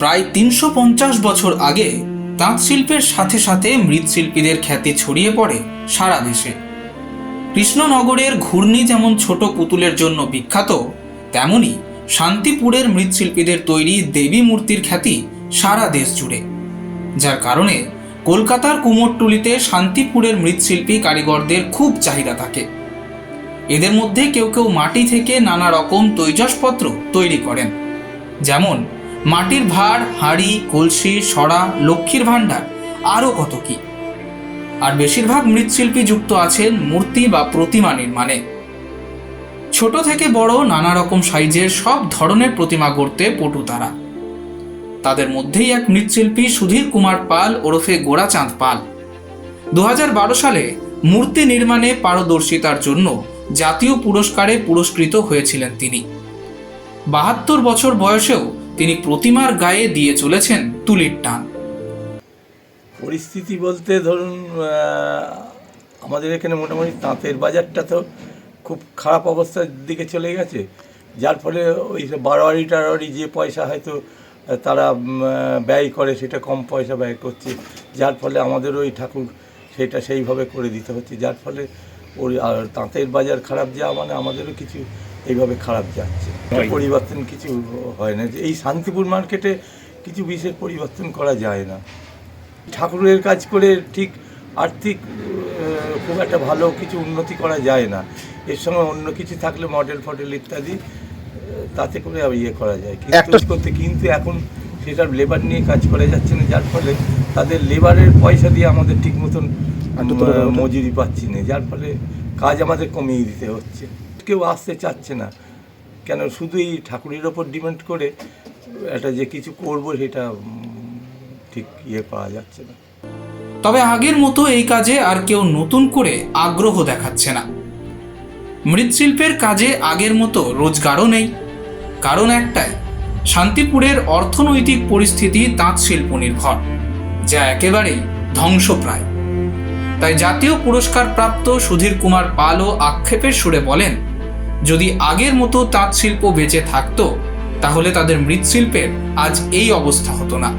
প্রায় তিনশো পঞ্চাশ বছর আগে তাঁত শিল্পের সাথে সাথে মৃৎশিল্পীদের খ্যাতি ছড়িয়ে পড়ে সারা দেশে। কৃষ্ণনগরের ঘূর্ণি যেমন ছোট পুতুলের জন্য বিখ্যাত, তেমনি শান্তিপুরের মৃৎশিল্পীদের তৈরি দেবী মূর্তির খ্যাতি সারা দেশ জুড়ে। যার কারণে কলকাতার কুমোরটুলিতে শান্তিপুরের মৃৎশিল্পী কারিগরদের খুব চাহিদা থাকে। এদের মধ্যে কেউ কেউ মাটি থেকে নানা রকম তৈজসপত্র তৈরি করেন। যেমন মাটির ভাঁড়, হাঁড়ি, কলসি সরা লক্ষ্মীর ভাণ্ডার আরও কত কি? আর বেশিরভাগ মৃৎশিল্পী যুক্ত আছেন মূর্তি বা প্রতিমা নির্মাণে। ছোট থেকে বড় নানা রকম সাইজের সব ধরনের প্রতিমা গড়তে পটু তারা। তাদের মধ্যেই এক মৃৎশিল্পী সুধীর কুমার পাল ওরফে গোড়াচাঁদ পাল। দু হাজার বারো সালে মূর্তি নির্মাণে পারদর্শিতার জন্য জাতীয় পুরস্কারে পুরস্কৃত হয়েছিলেন তিনি। বাহাত্তর বছর বয়সেও তিনি প্রতিমার গায়ে দিয়ে চলেছেন তুলির টান। পরিস্থিতি বলতে ধরুন আমাদের এখানে মোটামুটি তাঁতের বাজারটা তো খুব খারাপ অবস্থার দিকে চলে গেছে। যার ফলে ওই বারোয়ারি টারোয়ারি যে পয়সা হয়তো তারা ব্যয় করে, সেটা কম পয়সা ব্যয় করছে। যার ফলে আমাদের ওই ঠাকুর সেটা সেইভাবে করে দিতে হচ্ছে। যার ফলে ওই, আর তাঁতের বাজার খারাপ যাওয়া মানে আমাদেরও কিছু এইভাবে খারাপ যাচ্ছে। পরিবর্তন কিছু হয় না। যে এই শান্তিপুর মার্কেটে কিছু বিশেষ পরিবর্তন করা যায় না। ঠাকুরের কাজ করে ঠিক আর্থিক খুব একটা ভালো কিছু উন্নতি করা যায় না। এর সঙ্গে অন্য কিছু থাকলে মডেল ফডেল ইত্যাদি তাতে করে ইয়ে করা যায়। কিন্তু করতে কিন্তু এখন সেটার লেবার নিয়ে কাজ করা যাচ্ছে না। যার ফলে তাদের লেবারের পয়সা দিয়ে আমাদের ঠিক মতন। মজুরি পাচ্ছি না। যার ফলে কাজ আমাদের কমিয়ে দিতে হচ্ছে। কেউ আসতে চাচ্ছে না। কেন শুধু এই ঠাকুরের ওপর ডিপেন্ড করে একটা যে কিছু করব সেটা ঠিক ইয়ে পাওয়া যাচ্ছে না। তবে আগের মতো এই কাজে আর কেউ নতুন করে আগ্রহ দেখাচ্ছে না। মৃৎশিল্পের কাজে আগের মতো রোজগারও নেই। কারণ একটাই, শান্তিপুরের অর্থনৈতিক পরিস্থিতি তাঁত শিল্প নির্ভর, যা একেবারেই ধ্বংসপ্রায়। তাই জাতীয় পুরস্কার প্রাপ্ত সুধীর কুমার পালও আক্ষেপের সুরে বলেন যদি আগের মতো তাঁত শিল্প বেঁচে থাকতো, তাহলে তাদের মৃৎশিল্পের আজ এই অবস্থা হতো না।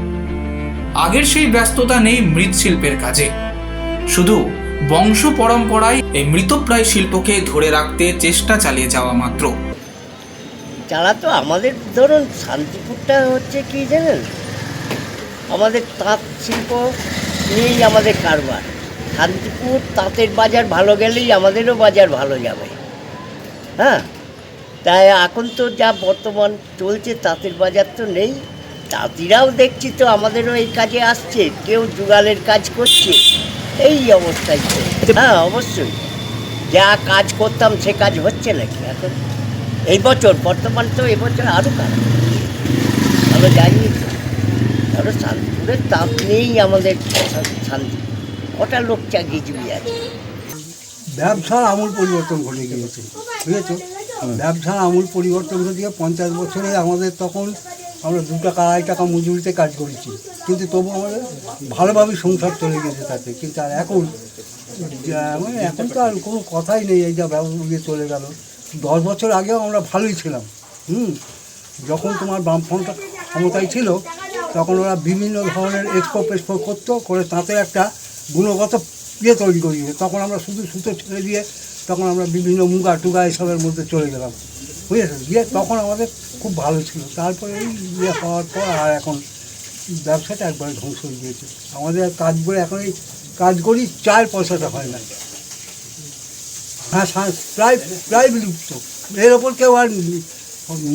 আগের সেই ব্যস্ততা নেই মৃৎশিল্পের কাজে। শুধু বংশ পরম্পরায় এই মৃতপ্রায় শিল্পকে ধরে রাখতে চেষ্টা চালিয়ে যাওয়া মাত্র। যারা তো আমাদের, ধরুন, শান্তিপুরটা হচ্ছে কি জানেন? আমাদের তাঁত শিল্প নিয়েই আমাদের কারবার। শান্তিপুর তাঁতের বাজার ভালো গেলেই আমাদেরও বাজার ভালো যাবে। হ্যাঁ? তাই এখন তো যা বর্তমান চলছে তাঁতের বাজার তো নেই। তাঁতিরাও দেখছি তো আমাদেরও এই কাজে আসছে কেউ জুগালের কাজ করছে। এই অবস্থায় চলছে। হ্যাঁ অবশ্যই। যা কাজ করতাম সে কাজ হচ্ছে নাকি এখন? এই বছর বর্তমান তো এবছর আরও কাজ। ভালো যায়নি তো। আরও শান্তিপুরের তাপ নেই আমাদের শান্তি। কটা লোক চাকরি চুরি আছে? ব্যবসার আমূল পরিবর্তন ঘটে গিয়েছে বুঝেছ? ব্যবসার আমূল পরিবর্তন ঘটে গিয়ে পঞ্চাশ বছরে আমাদের তখন আমরা দু টাকা আড়াই টাকা মজুরিতে কাজ করেছি কিন্তু তবু আমাদের ভালোভাবে সংসার চলে গেছে তাতে কিন্তু আর এখন মানে এখন তো আর কোনো কথাই নেই এই যা ব্যবসা ইয়ে চলে গেল। দশ বছর আগেও আমরা ভালোই ছিলাম হুম? যখন তোমার বামফ্রন্টটা ক্ষমতায় ছিল তখন ওরা বিভিন্ন ধরনের এক্সপো ফেক্সপো করতো করে তাতে একটা গুণগত ইয়ে তৈরি করি। তখন আমরা শুধু সুতো ছেড়ে দিয়ে তখন আমরা বিভিন্ন মুগা টুগা এসবের মধ্যে চলে গেলাম। বুঝেছ দিয়ে তখন আমাদের খুব ভালো ছিল। তারপরে এই ইয়ে হওয়ার পর আর এখন ব্যবসাটা একবারে ধ্বংস হয়ে গিয়েছে। আমাদের কাজ করে এখন এই কাজ করি চার পয়সাটা হয় না। হ্যাঁ প্রায় প্রায় বিলুপ্ত। এর ওপর কেউ আর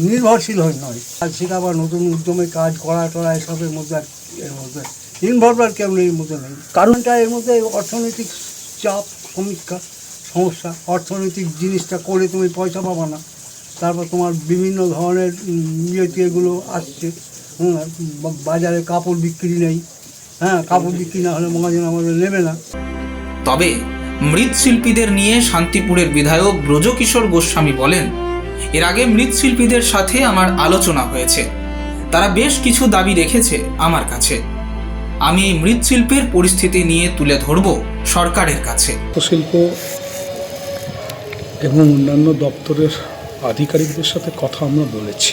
নির্ভরশীল হয় নয়। আর সেটা আবার নতুন উদ্যমে কাজ করা টরা এসবের মধ্যে এর মধ্যে ইনভলভ আর কেউ এর মধ্যে নেই। কারণটা এর মধ্যে অর্থনৈতিক চাপ সমীক্ষা সমস্যা অর্থনৈতিক জিনিসটা করে তুমি পয়সা পাবা না। তারপর তোমার বিভিন্ন ধরনের উম, ইয়ে আসছে। বাজারে কাপড় বিক্রি নেই। হ্যাঁ কাপড় বিক্রি না হলে মহাজন আমাদের নেবে না। তবে মৃৎশিল্পীদের নিয়ে শান্তিপুরের বিধায়ক ব্রজকিশোর গোস্বামী বলেন এর আগে মৃৎশিল্পীদের সাথে আমার আলোচনা হয়েছে। তারা বেশ কিছু দাবি রেখেছে আমার কাছে। আমি এই মৃৎশিল্পের পরিস্থিতি নিয়ে তুলে ধরব সরকারের কাছে। শিল্প এবং অন্যান্য দপ্তরের আধিকারিকদের সাথে কথা আমরা বলেছি।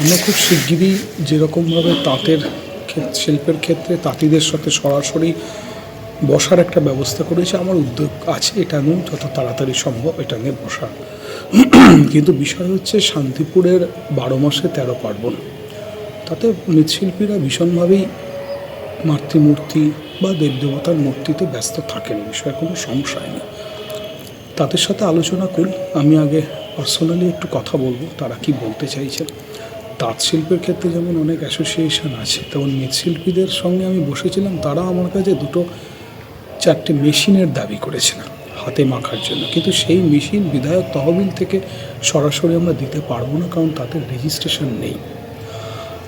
আমরা খুব শিগগিরই যেরকমভাবে তাঁতের শিল্পের ক্ষেত্রে তাঁতিদের সাথে সরাসরি বসার একটা ব্যবস্থা করেছে, আমার উদ্যোগ আছে এটা নিয়ে যত তাড়াতাড়ি সম্ভব এটা নিয়ে বসা কিন্তু বিষয় হচ্ছে শান্তিপুরের বারো মাসে তেরো পার্বণ। তাতে মৃৎশিল্পীরা ভীষণভাবেই মাতৃমূর্তি বা দেবদেবতার মূর্তিতে ব্যস্ত থাকেন বিষয়ে কোনো সমস্যা নেই। তাদের সাথে আলোচনা করি আমি আগে পার্সোনালি একটু কথা বলব, তারা কি বলতে চাইছেন। তাঁত শিল্পের ক্ষেত্রে যেমন অনেক অ্যাসোসিয়েশন আছে, তেমন মৃৎশিল্পীদের সঙ্গে আমি বসেছিলাম। তারা আমার কাছে দুটো চারটে মেশিনের দাবি করেছিলেন হাতে মাখার জন্য। কিন্তু সেই মেশিন বিধায়ক তহবিল থেকে সরাসরি আমরা দিতে পারব না, কারণ তাদের রেজিস্ট্রেশন নেই।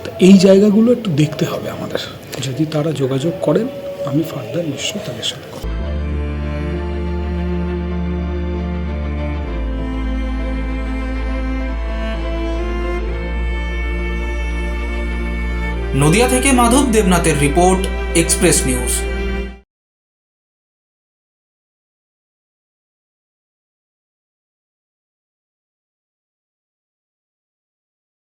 তো এই জায়গাগুলো একটু দেখতে হবে আমাদের। যদি তারা যোগাযোগ করেন, আমি ফার্দার নিশ্চয়ই তাদের সাথে কথা নদিয়া থেকে মাধব দেবনাথের রিপোর্ট, এক্সপ্রেস নিউজ।